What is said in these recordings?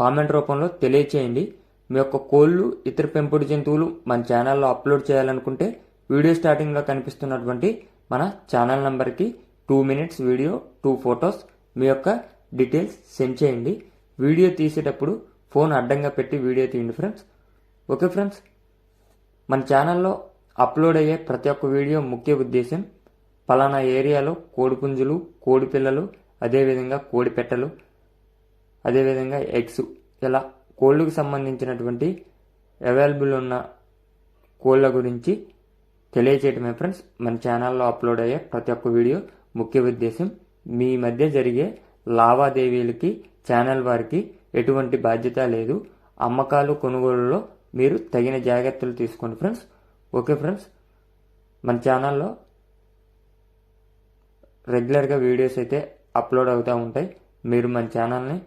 Comment రూపంలో తెలియచేయండి. మీ యొక్క కోళ్ళు ఇతర పెంపుడు జంతువులు మన ఛానల్లో అప్లోడ్ చేయాలనుకుంటే వీడియో స్టార్టింగ్లో కనిపిస్తున్నటువంటి మన ఛానల్ నెంబర్కి two minutes video two photos మీ యొక్క డీటెయిల్స్ సెండ్ చేయండి. వీడియో తీసేటప్పుడు ఫోన్ అడ్డంగా పెట్టి వీడియో తీయండి ఫ్రెండ్స్. ఓకే ఫ్రెండ్స్ మన ఛానల్లో అప్లోడ్ అయ్యే ప్రతి ఒక్క వీడియో ముఖ్య ఉద్దేశం పలానా ఏరియాలో కోడిపుంజులు కోడి పిల్లలు అదేవిధంగా కోడి పెట్టలు అదేవిధంగా ఎగ్స్ ఇలా కోళ్ళకు సంబంధించినటువంటి అవైలబుల్ ఉన్న కోళ్ళ గురించి తెలియచేయటమే ఫ్రెండ్స్ మన ఛానల్లో అప్లోడ్ అయ్యే ప్రతి ఒక్క వీడియో ముఖ్య ఉద్దేశం మీ మధ్య జరిగే లావాదేవీలకి ఛానల్ వారికి ఎటువంటి బాధ్యత లేదు. అమ్మకాలు కొనుగోలులో మీరు తగిన జాగ్రత్తలు తీసుకోండి ఫ్రెండ్స్ ఓకే ఫ్రెండ్స్ మన ఛానల్లో రెగ్యులర్గా వీడియోస్ అయితే అప్లోడ్ అవుతూ ఉంటాయి. మీరు మన ఛానల్ని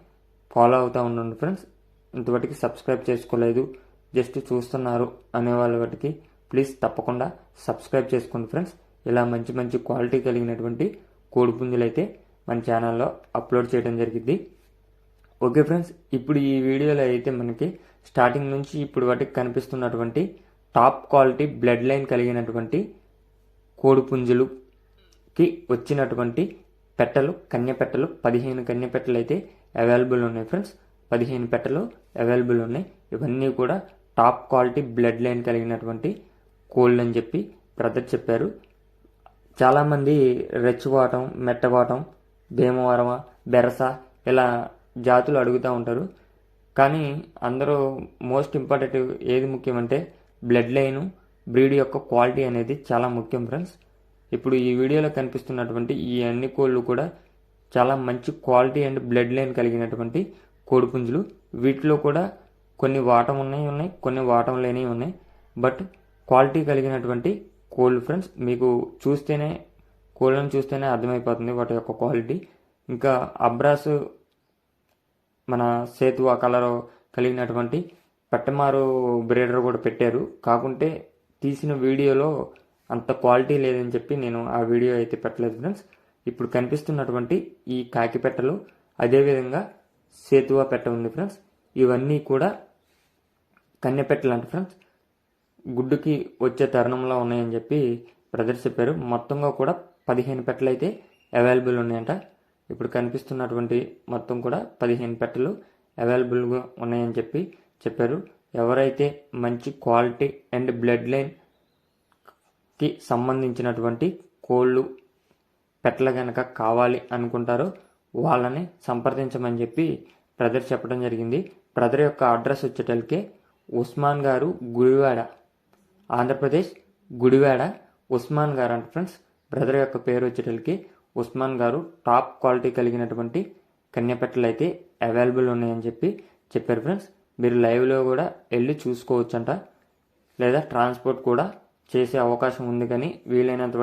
ఫాలో అవుతూ ఉండండి ఫ్రెండ్స్. ఇంతవరకు సబ్స్క్రైబ్ చేసుకోలేదు జస్ట్ చూస్తున్నారు అనే వాళ్ళ వాటికి ప్లీజ్ తప్పకుండా సబ్స్క్రైబ్ చేసుకోండి ఫ్రెండ్స్. ఇలా మంచి మంచి క్వాలిటీ కలిగినటువంటి కోడిపుంజులు అయితే మన ఛానల్లో అప్లోడ్ చేయడం జరిగింది. ఓకే ఫ్రెండ్స్ ఇప్పుడు ఈ వీడియోలో అయితే మనకి స్టార్టింగ్ నుంచి ఇప్పుడు వాటికి కనిపిస్తున్నటువంటి టాప్ క్వాలిటీ బ్లడ్ లైన్ కలిగినటువంటి కోడిపుంజులుకి వచ్చినటువంటి పెట్టలు కన్య పెట్టలు పదిహేను కన్య పెట్టలు అయితే అవైలబుల్ ఉన్నాయి ఫ్రెండ్స్. పదిహేను పెట్టలు అవైలబుల్ ఉన్నాయి. ఇవన్నీ కూడా టాప్ క్వాలిటీ బ్లడ్ లైన్ కలిగినటువంటి కోళ్ళు అని చెప్పి బ్రదర్ చెప్పారు. చాలామంది రెచ్చిపోవటం మెట్టపోవటం భీమవరమ బెరస ఇలా జాతులు అడుగుతూ ఉంటారు. కానీ అందరూ మోస్ట్ ఇంపార్టెంట్ ఏది ముఖ్యమంటే బ్లడ్ లైను బ్రీడ్ యొక్క క్వాలిటీ అనేది చాలా ముఖ్యం ఫ్రెండ్స్. ఇప్పుడు ఈ వీడియోలో కనిపిస్తున్నటువంటి ఈ అన్ని కోళ్ళు కూడా చాలా మంచి క్వాలిటీ అండ్ బ్లడ్ లైన్ కలిగినటువంటి కోడిపుంజులు. వీటిలో కూడా కొన్ని వాటం ఉన్నాయి ఉన్నాయి. కొన్ని వాటం లేనివి ఉన్నాయి. బట్ క్వాలిటీ కలిగినటువంటి కోళ్ళు ఫ్రెండ్స్ మీకు చూస్తేనే కోళ్ళను చూస్తేనే అర్థమైపోతుంది వాటి యొక్క క్వాలిటీ. ఇంకా అబ్రాస్ మన సేతువా కలర్ కలిగినటువంటి పెట్టమారు బ్రీడర్ కూడా పెట్టారు. కాకుంటే తీసిన వీడియోలో అంత క్వాలిటీ లేదని చెప్పి నేను ఆ వీడియో అయితే పెట్టలేదు ఫ్రెండ్స్. ఇప్పుడు కనిపిస్తున్నటువంటి ఈ కాకి పెట్టలు అదేవిధంగా సేతువా పెట్ట ఉంది ఫ్రెండ్స్. ఇవన్నీ కూడా కన్నె అంటే ఫ్రెండ్స్. గుడ్డుకి వచ్చే తరుణంలో ఉన్నాయని చెప్పి బ్రదర్స్ చెప్పారు మొత్తంగా కూడా పదిహేను పెట్టలు అయితే అవైలబుల్ ఉన్నాయంట. ఇప్పుడు కనిపిస్తున్నటువంటి మొత్తం కూడా పదిహేను పెట్టలు అవైలబుల్గా ఉన్నాయని చెప్పి చెప్పారు. ఎవరైతే మంచి క్వాలిటీ అండ్ బ్లడ్ లైన్కి సంబంధించినటువంటి కోళ్ళు పెట్టలు కనుక కావాలి అనుకుంటారో వాళ్ళని సంప్రదించమని చెప్పి బ్రదర్ చెప్పడం జరిగింది. బ్రదర్ యొక్క అడ్రస్ వచ్చేటల్కే ఉస్మాన్ గారు గుడివాడ ఆంధ్రప్రదేశ్ గుడివాడ ఉస్మాన్ గారు అంట ఫ్రెండ్స్. బ్రదర్ యొక్క పేరు వచ్చేటల్కి ఉస్మాన్ గారు టాప్ క్వాలిటీ కలిగినటువంటి కన్యపెట్టలు అయితే అవైలబుల్ ఉన్నాయని చెప్పి చెప్పారు ఫ్రెండ్స్. మీరు లైవ్లో కూడా వెళ్ళి చూసుకోవచ్చంట. లేదా ట్రాన్స్పోర్ట్ కూడా చేసే అవకాశం ఉంది కానీ వీలైనంత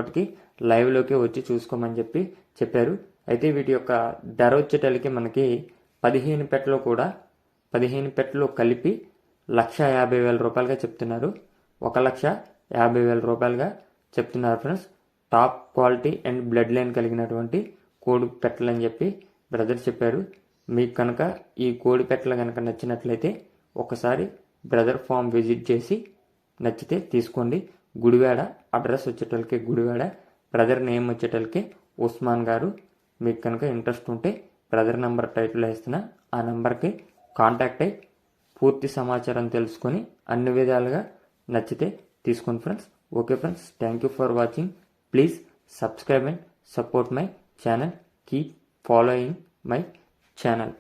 లైవ్లోకి వచ్చి చూసుకోమని చెప్పి చెప్పారు. అయితే వీటి యొక్క ధర వచ్చేటలకి మనకి పదిహేను పెట్టలు కూడా పదిహేను పెట్టలు కలిపి లక్ష యాభై వేల రూపాయలుగా చెప్తున్నారు. ఒక లక్ష యాభై వేల రూపాయలుగా చెప్తున్నారు friends. Top quality and blood line కలిగినటువంటి కోడి పెట్టలు అని చెప్పి బ్రదర్ చెప్పారు. మీకు కనుక ఈ కోడి పెట్టలు కనుక నచ్చినట్లయితే ఒకసారి బ్రదర్ ఫామ్ విజిట్ చేసి నచ్చితే తీసుకోండి. గుడివాడ అడ్రస్ వచ్చేటోళ్ళకి గుడివాడ బ్రదర్ నేమ్ వచ్చేటలకి ఉస్మాన్ గారు. మీకు కనుక ఇంట్రెస్ట్ ఉంటే బ్రదర్ నెంబర్ టైటిల్ వేస్తున్నా ఆ నెంబర్కి కాంటాక్ట్ అయ్యి పూర్తి సమాచారం తెలుసుకొని అన్ని విధాలుగా నచ్చితే తీసుకోండి friends. Okay friends thank you for watching. Please subscribe and support my channel. Keep following my channel.